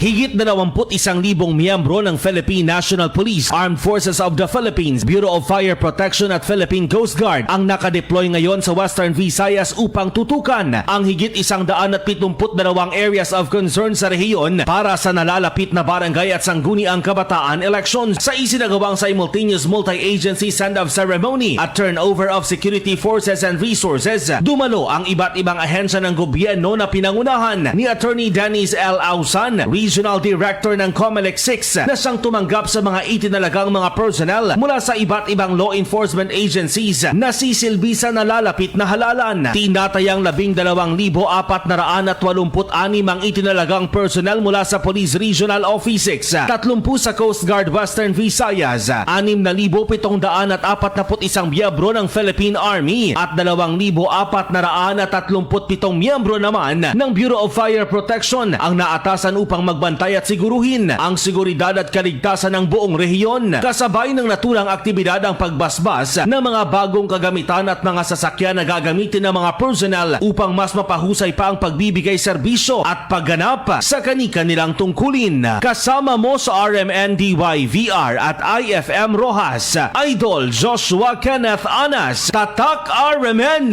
Higit na 21,000 miyembro ng Philippine National Police, Armed Forces of the Philippines, Bureau of Fire Protection at Philippine Coast Guard ang nakadeploy ngayon sa Western Visayas upang tutukan ang higit isang daan at 72 areas of concern sa rehiyon para sa nalalapit na barangay at sangguniang kabataan elections sa isinagawang simultaneous multi-agency send-off ceremony at turnover of security forces and resources. Dumalo ang iba't ibang ahensya ng gobyerno na pinangunahan ni Attorney Dennis L. Ausan, Director ng COMELEC 6 na siyang tumanggap sa mga itinalagang mga personnel mula sa iba't ibang law enforcement agencies na sisilbi sa nalalapit na halalan. Tinatayang 12,486 ang itinalagang personnel mula sa Police Regional Office 6, 30 sa Coast Guard Western Visayas, 6,741 miyembro ng Philippine Army at 2,437 miyembro naman ng Bureau of Fire Protection ang naatasan upang magbantay at siguruhin ang seguridad at kaligtasan ng buong rehiyon. Kasabay ng naturang aktibidad ang pagbasbas ng mga bagong kagamitan at mga sasakyan na gagamitin ng mga personnel upang mas mapahusay pa ang pagbibigay serbisyo at pagganap sa kani-kanilang tungkulin. Kasama mo sa RMNDY VR at IFM Rojas, Idol Joshua Kenneth Anas, Tatak RMN!